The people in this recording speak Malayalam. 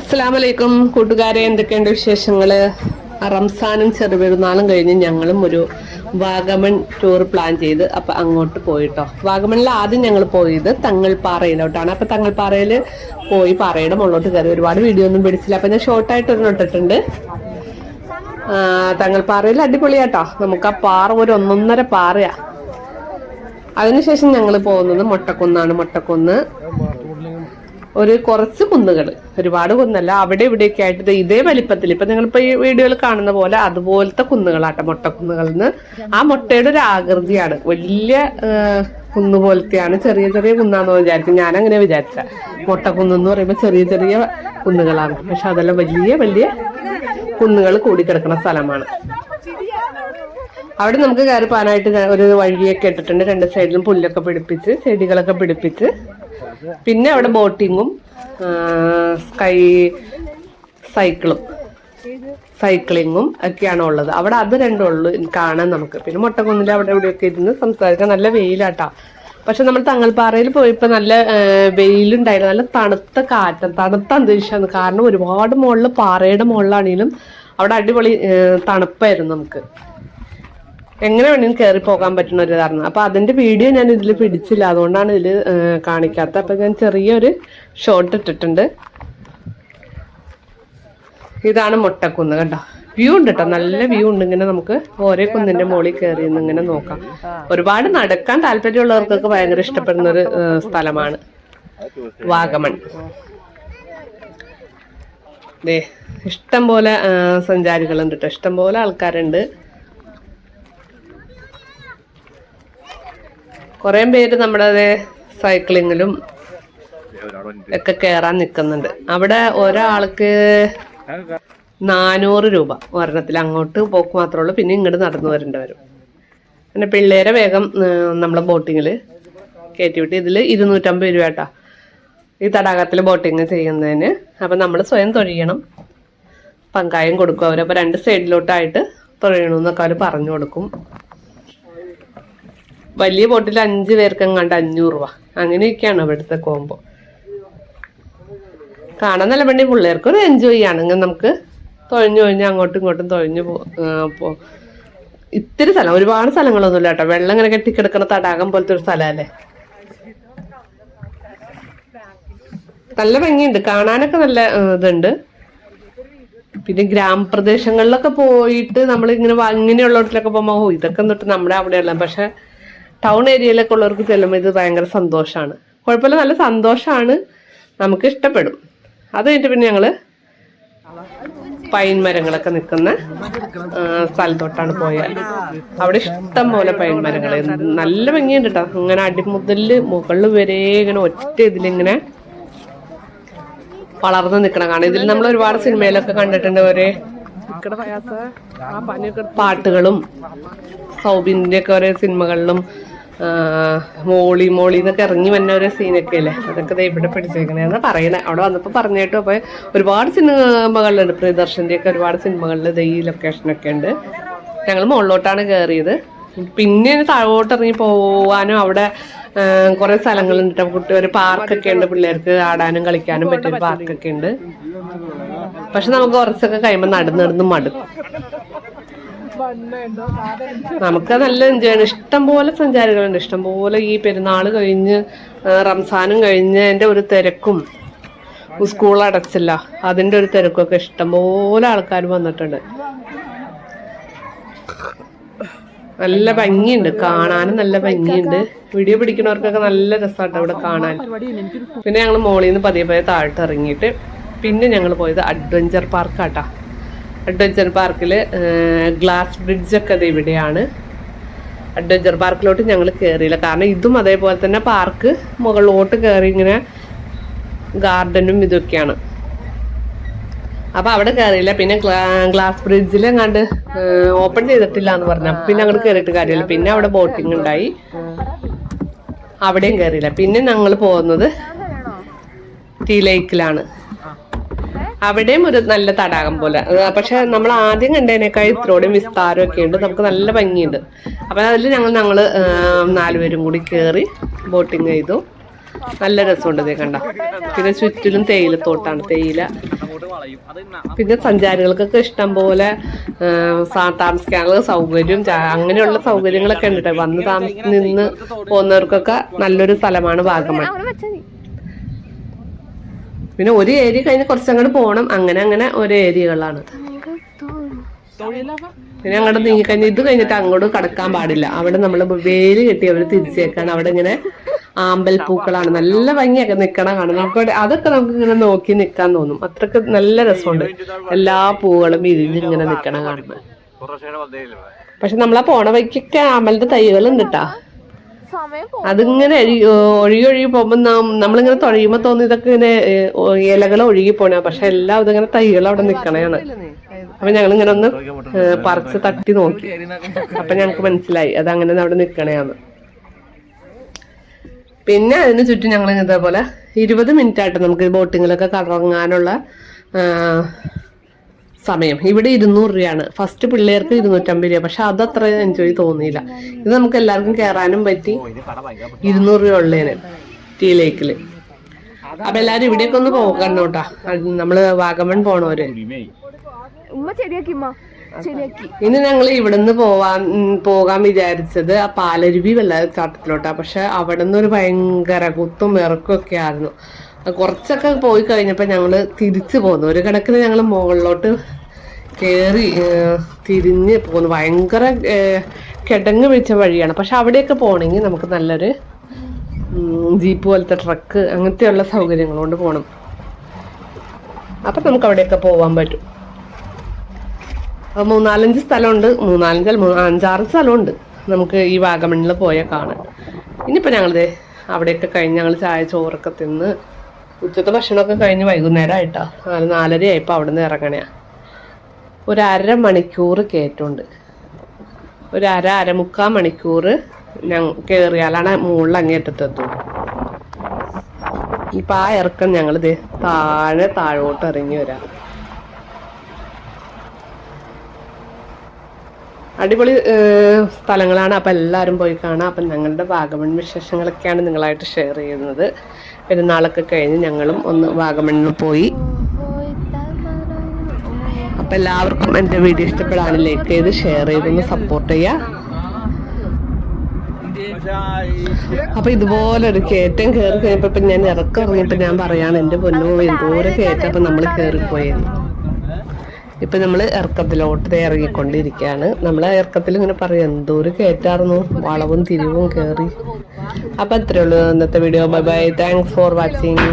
അസ്സാം വലൈക്കും കൂട്ടുകാരെ എന്തൊക്കെയുണ്ട് വിശേഷങ്ങൾ റംസാനും ചെറുപെരുന്നാളും കഴിഞ്ഞ് ഞങ്ങളും ഒരു വാഗമൺ ടൂർ പ്ലാൻ ചെയ്ത് അപ്പം അങ്ങോട്ട് പോയിട്ടോ. വാഗമണിൽ ആദ്യം ഞങ്ങൾ പോയത് തങ്ങൾപ്പാറയിലോട്ടാണ് അപ്പം തങ്ങൾപ്പാറയിൽ പോയി പാറയുടെ മുകളിലോട്ട് കയറി ഒരുപാട് വീഡിയോ ഒന്നും പിടിച്ചില്ല. അപ്പം ഞാൻ ഷോർട്ടായിട്ട് ഒരു ഇട്ടിട്ടുണ്ട്. തങ്ങൾപ്പാറയിൽ അടിപൊളിയാട്ടോ. നമുക്ക് ആ പാറ ഒരു ഒന്നൊന്നര പാറയാണ് അതിനുശേഷം ഞങ്ങൾ പോകുന്നത് മൊട്ടക്കുന്നാണ്. മൊട്ടക്കുന്ന്. ഒരു കുറച്ച് കുന്നുകൾ ഒരുപാട് കുന്നല്ല അവിടെ ഇവിടെയൊക്കെ ആയിട്ട് ഇതേ വലിപ്പത്തിൽ ഇപ്പൊ നിങ്ങളിപ്പോ ഈ വീഡിയോയിൽ കാണുന്ന പോലെ അതുപോലത്തെ കുന്നുകളാട്ടെ മുട്ടക്കുന്നുകളിൽ നിന്ന് ആ മുട്ടയുടെ ഒരു ആകൃതിയാണ്. വലിയ കുന്നു പോലത്തെയാണ് ചെറിയ ചെറിയ കുന്നാന്ന് വിചാരിക്കും. ഞാൻ അങ്ങനെ വിചാരിച്ച. മുട്ടക്കുന്ന് എന്ന് പറയുമ്പോൾ ചെറിയ ചെറിയ കുന്നുകളാണ്. പക്ഷെ അതെല്ലാം വലിയ വലിയ കുന്നുകൾ കൂടിക്കിടക്കുന്ന സ്ഥലമാണ്. അവിടെ നമുക്ക് കയറി പോകാനായിട്ട് ഒരു വഴിയൊക്കെ ഇട്ടിട്ടുണ്ട്. രണ്ട് സൈഡിലും പുല്ലൊക്കെ പിടിപ്പിച്ച് ചെടികളൊക്കെ പിടിപ്പിച്ച്. പിന്നെ അവിടെ ബോട്ടിങ്ങും സ്കൈ സൈക്കിളും സൈക്ലിങ്ങും ഒക്കെയാണ് ഉള്ളത്. അവിടെ അത് രണ്ടും ഉള്ളു കാണാൻ നമുക്ക്. പിന്നെ മുട്ടക്കുന്നിൽ അവിടെ ഇവിടെയൊക്കെ ഇരുന്ന് സംസാരിക്കാൻ നല്ല വെയിലാട്ടാ. പക്ഷെ നമ്മൾ തങ്ങൾപ്പാറയിൽ പോയപ്പോൾ നല്ല വെയിലുണ്ടായിരുന്നു. നല്ല തണുത്ത കാറ്റ് തണുത്ത അന്തരീക്ഷമാണ്. കാരണം ഒരുപാട് മുകളിൽ പാറയുടെ മുകളിലാണെങ്കിലും അവിടെ അടിപൊളി തണുപ്പായിരുന്നു നമുക്ക്. എങ്ങനെ വേണമെങ്കിലും കയറി പോകാൻ പറ്റുന്ന ഒരു ഇതായിരുന്നു. അപ്പൊ അതിന്റെ വീഡിയോ ഞാൻ ഇതിൽ പിടിച്ചില്ല. അതുകൊണ്ടാണ് ഇതിൽ കാണിക്കാത്തത്. അപ്പൊ ഞാൻ ചെറിയൊരു ഷോട്ട് ഇട്ടിട്ടുണ്ട്. ഇതാണ് മുട്ടക്കുന്ന് കണ്ടോ? വ്യൂ ഉണ്ട് കേട്ടോ നല്ല വ്യൂ ഉണ്ട്. ഇങ്ങനെ നമുക്ക് ഓരോ കുന്നിന്റെ മുകളിൽ കയറി ഇങ്ങനെ നോക്കാം. ഒരുപാട് നടക്കാൻ താല്പര്യമുള്ളവർക്കൊക്കെ ഭയങ്കര ഇഷ്ടപ്പെടുന്ന ഒരു സ്ഥലമാണ് വാഗമൺ. ദേ ഇഷ്ടം പോലെ സഞ്ചാരികളുണ്ട് കേട്ടോ ഇഷ്ടം പോലെ ആൾക്കാരുണ്ട്. കുറേ പേര് നമ്മുടെ സൈക്ലിങ്ങിലും ഒക്കെ കയറാൻ നിൽക്കുന്നുണ്ട്. അവിടെ ഒരാൾക്ക് നാനൂറ് രൂപ ഒരെണ്ണത്തിൽ. അങ്ങോട്ട് പോക്ക് മാത്രമേ ഉള്ളൂ. പിന്നെ ഇങ്ങോട്ട് നടന്നു വരേണ്ടി വരും. പിന്നെ പിള്ളേരെ വേഗം നമ്മളെ ബോട്ടിങ്ങിൽ കയറ്റി വിട്ട് ഇതിൽ ഇരുന്നൂറ്റമ്പത് രൂപ കേട്ടാ ഈ തടാകത്തിൽ ബോട്ടിങ് ചെയ്യുന്നതിന്. അപ്പം നമ്മൾ സ്വയം തൊഴിയണം. പങ്കായം കൊടുക്കും അവരപ്പോൾ രണ്ട് സൈഡിലോട്ടായിട്ട് തൊഴിയണമെന്നൊക്കെ അവർ പറഞ്ഞു കൊടുക്കും. വലിയ ബോട്ടിൽ അഞ്ച് പേർക്ക് എങ്ങാണ്ട് അഞ്ഞൂറ് രൂപ. അങ്ങനെയൊക്കെയാണ് ഇവിടുത്തെ കോംബോ കാണാൻ നല്ല വേണ്ടി പിള്ളേർക്ക് ഒരു എൻജോയ് ആണ്. ഇങ്ങനെ നമുക്ക് തൊഴഞ്ഞു തൊഴിഞ്ഞ് അങ്ങോട്ടും ഇങ്ങോട്ടും തൊഴഞ്ഞു പോ ഇത്തിരി സ്ഥലം. ഒരുപാട് സ്ഥലങ്ങളൊന്നുമില്ല കേട്ടോ. വെള്ളം ഇങ്ങനെ കെട്ടിക്കിടക്കുന്ന തടാകം പോലത്തെ ഒരു സ്ഥലമല്ലേ? നല്ല ഭംഗിയുണ്ട്. കാണാനൊക്കെ നല്ല ഇതുണ്ട്. പിന്നെ ഗ്രാമപ്രദേശങ്ങളിലൊക്കെ പോയിട്ട് നമ്മൾ ഇങ്ങനെ ഇങ്ങനെയുള്ളിടത്തിലൊക്കെ പോകുമ്പോൾ ഇതൊക്കെ തൊട്ട് നമ്മുടെ അവിടെയുള്ള പക്ഷെ ടൗൺ ഏരിയയിലൊക്കെ ഉള്ളവർക്ക് ചെല്ലുമ്പോൾ ഇത് ഭയങ്കര സന്തോഷമാണ് കുഴപ്പമില്ല നല്ല സന്തോഷമാണ് നമുക്ക് ഇഷ്ടപ്പെടും. അത് കഴിഞ്ഞിട്ട് പിന്നെ ഞങ്ങൾ പൈൻ മരങ്ങളൊക്കെ നിൽക്കുന്ന സ്ഥലത്തോട്ടാണ് പോയാൽ അവിടെ ഇഷ്ടം പോലെ പൈൻ മരങ്ങൾ നല്ല ഭംഗിയുണ്ട് കേട്ടോ ഇങ്ങനെ അടിമുതൽ മുകളിൽ വരെ ഇങ്ങനെ ഒറ്റ ഇതിലിങ്ങനെ വളർന്നു നിൽക്കണം കാരണം ഇതിൽ നമ്മൾ ഒരുപാട് സിനിമയിലൊക്കെ കണ്ടിട്ടുണ്ട് ഒരേ പാട്ടുകളും സൗബിന്റെ ഒക്കെ ഓരോ സിനിമകളിലും മോളി മോളി എന്നൊക്കെ ഇറങ്ങി വന്ന ഒരു സീനൊക്കെ അല്ലേ? അതൊക്കെ ദേ ഇവിടെ പിടിച്ചേക്കണേന്ന് പറയണേ. അവിടെ വന്നപ്പോൾ പറഞ്ഞിട്ട് അപ്പോൾ ഒരുപാട് സിനിമകളിലുണ്ട് പ്രിയദർശന്റെ ഒക്കെ ഒരുപാട് സിനിമകളിൽ ദേ ഈ ലൊക്കേഷനൊക്കെ ഉണ്ട്. ഞങ്ങൾ മുകളിലോട്ടാണ് കയറിയത് പിന്നെ താഴോട്ട് ഇറങ്ങി പോവാനും അവിടെ കുറെ സ്ഥലങ്ങളുണ്ട്. ട്ടോ. കുട്ടി ഒരു പാർക്കൊക്കെ ഉണ്ട് പിള്ളേർക്ക് ആടാനും കളിക്കാനും പറ്റിയ പാർക്കൊക്കെ ഉണ്ട്. പക്ഷെ നമുക്ക് കുറച്ചൊക്കെ കഴിയുമ്പോൾ നടന്ന് നടന്ന് മടുക്കും. നമുക്ക് നല്ല എൻജോയ് ആണ് ഇഷ്ടം പോലെ സഞ്ചാരികളുണ്ട്. ഇഷ്ടം പോലെ ഈ പെരുന്നാൾ കഴിഞ്ഞ് റംസാനും കഴിഞ്ഞ് എന്റെ ഒരു തിരക്കും സ്കൂൾ അടച്ചില്ല. അതിന്റെ ഒരു തിരക്കൊക്കെ ഇഷ്ടം പോലെ ആൾക്കാർ വന്നിട്ടുണ്ട്. നല്ല ഭംഗിയുണ്ട്. കാണാനും നല്ല ഭംഗിയുണ്ട്. വീഡിയോ പിടിക്കുന്നവർക്കൊക്കെ നല്ല രസമാണ് അവിടെ കാണാൻ. പിന്നെ ഞങ്ങൾ മോളിൽ നിന്ന് പതിയെ പതിയെ താഴ്ത്തിറങ്ങിയിട്ട് പിന്നെ ഞങ്ങൾ പോയത് അഡ്വഞ്ചർ പാർക്കാട്ടാ അഡ്വഞ്ചർ പാർക്കിൽ ഗ്ലാസ് ബ്രിഡ്ജൊക്കെ അത് ഇവിടെയാണ്. അഡ്വഞ്ചർ പാർക്കിലോട്ട് ഞങ്ങൾ കയറിയില്ല കാരണം ഇതും അതേപോലെ തന്നെ പാർക്ക് മുകളിലോട്ട് കയറി ഇങ്ങനെ ഗാർഡനും ഇതൊക്കെയാണ്. അപ്പോൾ അവിടെ കയറിയില്ല പിന്നെ ഗ്ലാസ് ബ്രിഡ്ജിൽ എങ്ങാണ്ട് ഓപ്പൺ ചെയ്തിട്ടില്ല എന്ന് പറഞ്ഞു പിന്നെ അങ്ങോട്ട് കയറിയിട്ട് കാര്യമില്ല. പിന്നെ അവിടെ ബോട്ടിംഗ് ഉണ്ടായി. അവിടെയും കയറിയില്ല പിന്നെ ഞങ്ങൾ പോകുന്നത് ടീ ലേക്കിലാണ്. അവിടെയും ഒരു നല്ല തടാകം പോലെ. പക്ഷെ നമ്മൾ ആദ്യം കണ്ടതിനേക്കാൾ ഇത്രയോടെയും വിസ്താരം ഒക്കെ ഉണ്ട്. നമുക്ക് നല്ല ഭംഗിയുണ്ട്. അപ്പൊ അതിൽ ഞങ്ങൾ ഞങ്ങൾ നാലുപേരും കൂടി കയറി ബോട്ടിങ് ചെയ്തു. നല്ല രസമുണ്ട് ഇതേ കണ്ട. പിന്നെ ചുറ്റിലും തേയിലത്തോട്ടാണ് തേയില. പിന്നെ സഞ്ചാരികൾക്കൊക്കെ ഇഷ്ടം പോലെ താമസിക്കാനുള്ള സൗകര്യം അങ്ങനെയുള്ള സൗകര്യങ്ങളൊക്കെ ഉണ്ട്. വന്ന് താമസ നിന്ന് പോകുന്നവർക്കൊക്കെ നല്ലൊരു സ്ഥലമാണ് വാഗമൺ. പിന്നെ ഒരു ഏരിയ കഴിഞ്ഞ് കുറച്ചങ്ങോട്ട് പോകണം അങ്ങനെ അങ്ങനെ ഒരു ഏരിയകളാണ് പിന്നെ അങ്ങോട്ട് നീങ്ങി കഴിഞ്ഞ് ഇത് കഴിഞ്ഞിട്ട് അങ്ങോട്ട് കടക്കാൻ പാടില്ല. അവിടെ നമ്മൾ വേര് കെട്ടി അവർ തിരിച്ചേക്കാണ്. അവിടെ ഇങ്ങനെ ആമ്പൽ പൂക്കളാണ്. നല്ല ഭംഗിയൊക്കെ നിക്കണ കാണും. നമുക്ക് അതൊക്കെ നമുക്ക് ഇങ്ങനെ നോക്കി നിക്കാൻ തോന്നും. അത്രയ്ക്ക് നല്ല രസമുണ്ട്. എല്ലാ പൂക്കളും വിരിഞ്ഞ് ഇങ്ങനെ നിക്കണ കാണുന്നത് പക്ഷെ നമ്മളാ പോണ വഴിക്കൊക്കെ ആമ്പലിന്റെ തൈകളുണ്ട് ഉണ്ട് ട്ടാ. സമയം അതിങ്ങനെ ഒഴി ഒഴുകി ഒഴുകി നാം- നമ്മളിങ്ങനെ തുഴയുമ്പോൾ തോന്നി ഇതൊക്കെ ഇങ്ങനെ ഇലകൾ ഒഴുകി പോണ. പക്ഷെ എല്ലാം ഇതിങ്ങനെ തൈകൾ അവിടെ നിക്കണയാണ്. അപ്പൊ ഞങ്ങൾ ഇങ്ങനെ ഒന്ന് പറിച്ച് തട്ടി നോക്കി. അപ്പൊ ഞങ്ങൾക്ക് മനസ്സിലായി അത് അങ്ങനെ അവിടെ നിൽക്കണയാണ് പിന്നെ അതിന് ചുറ്റും ഞങ്ങൾ ഇതേപോലെ ഇരുപത് മിനിറ്റ് ആയിട്ട് നമുക്ക് ബോട്ടിങ്ങിലൊക്കെ കറങ്ങാനുള്ള സമയം. ഇവിടെ ഇരുന്നൂറ് രൂപയാണ്. ഫസ്റ്റ് പിള്ളേർക്ക് ഇരുന്നൂറ്റമ്പത് രൂപ. പക്ഷെ അതത്ര എൻജോയ് തോന്നിയില്ല. ഇത് നമുക്ക് എല്ലാവർക്കും കയറാനും പറ്റി. ഇരുന്നൂറ് രൂപ ഉള്ളതിന് ടീ ലേക്കിൽ അപ്പൊ എല്ലാരും ഇവിടേക്ക് ഒന്ന് പോകണം കേട്ടാ നമ്മൾ വാഗമൺ പോണവര് ശരിയാക്കി ഇനി ഞങ്ങൾ ഇവിടുന്ന് പോവാൻ പോകാൻ വിചാരിച്ചത് ആ പാലരുവി വെള്ളച്ചാട്ടത്തിലോട്ടാ പക്ഷെ അവിടെ നിന്ന് ഒരു ഭയങ്കര കുത്തും ഇറക്കും ഒക്കെ ആയിരുന്നു. കുറച്ചൊക്കെ പോയി കഴിഞ്ഞപ്പോൾ ഞങ്ങൾ തിരിച്ചു പോന്നു. ഒരു കണക്കിന് ഞങ്ങൾ മുകളിലോട്ട് കയറി തിരിഞ്ഞ് പോകുന്നു ഭയങ്കര കിടങ്ങ് പിടിച്ച വഴിയാണ്. പക്ഷെ അവിടെയൊക്കെ പോകണമെങ്കിൽ നമുക്ക് നല്ലൊരു ജീപ്പ് പോലത്തെ ട്രക്ക് അങ്ങനത്തെയുള്ള സൗകര്യങ്ങൾ കൊണ്ട് പോകണം അപ്പം നമുക്ക് അവിടെയൊക്കെ പോകാൻ പറ്റും. അപ്പോൾ മൂന്നാലഞ്ച് സ്ഥലമുണ്ട്. മൂന്നാലഞ്ച് അഞ്ചാറ് സ്ഥലമുണ്ട്. നമുക്ക് ഈ വാഗമണ്ണിൽ പോയാൽ കാണാൻ. ഇനിയിപ്പോൾ ഞങ്ങളിത് അവിടെയൊക്കെ കഴിഞ്ഞ് ഞങ്ങൾ ചായ ചോറൊക്കെ തിന്ന് ഉച്ചത്തെ ഭക്ഷണമൊക്കെ കഴിഞ്ഞ് വൈകുന്നേരം ആയിട്ടാ നാല് നാലര ആയപ്പോൾ അവിടെ നിന്ന് ഇറങ്ങണേ. ഒരു അര മണിക്കൂർ കയറ്റുണ്ട് ഒരു അര അരമുക്കാൽ മണിക്കൂർ ഞങ്ങൾ കയറിയാലാണ് മുകളിൽ അങ്ങേറ്റത്തെത്തു ഇപ്പം ആ ഇറക്കം ഞങ്ങളിത് താഴെ താഴോട്ട് ഇറങ്ങി വരാം. അടിപൊളി സ്ഥലങ്ങളാണ്. അപ്പം എല്ലാവരും പോയി കാണാം. അപ്പം ഞങ്ങളുടെ വാഗമൺ വിശേഷങ്ങളൊക്കെയാണ് നിങ്ങളായിട്ട് ഷെയർ ചെയ്യുന്നത്. പെരുന്നാളൊക്കെ കഴിഞ്ഞ് ഞങ്ങളും ഒന്ന് വാഗമണ്ണിൽ പോയി. അപ്പം എല്ലാവർക്കും എന്റെ വീഡിയോ ഇഷ്ടപ്പെടാൻ ലൈക്ക് ചെയ്ത് ഷെയർ ചെയ്തൊന്ന് സപ്പോർട്ട് ചെയ്യുക അപ്പൊ ഇതുപോലെ ഒരു കയറ്റം കയറി കഴിഞ്ഞപ്പോ ഞാൻ ഇറക്കം ഇറങ്ങിയപ്പോ ഞാൻ പറയാണ് എന്റെ പൊന്നു എന്തോരം കയറ്റം. അപ്പൊ നമ്മൾ കയറിപ്പോയെന്ന് ഇപ്പൊ നമ്മൾ ഇറക്കത്തിലോട്ട് ഇറങ്ങിക്കൊണ്ടിരിക്കുകയാണ്. നമ്മൾ ഇറക്കത്തിൽ ഇങ്ങനെ പറയും എന്തോ ഒരു കയറ്റായിരുന്നു വളവും തിരിവും കേറി. അപ്പൊ അത്രേ ഉള്ളൂ ഇന്നത്തെ video bye bye thanks for watching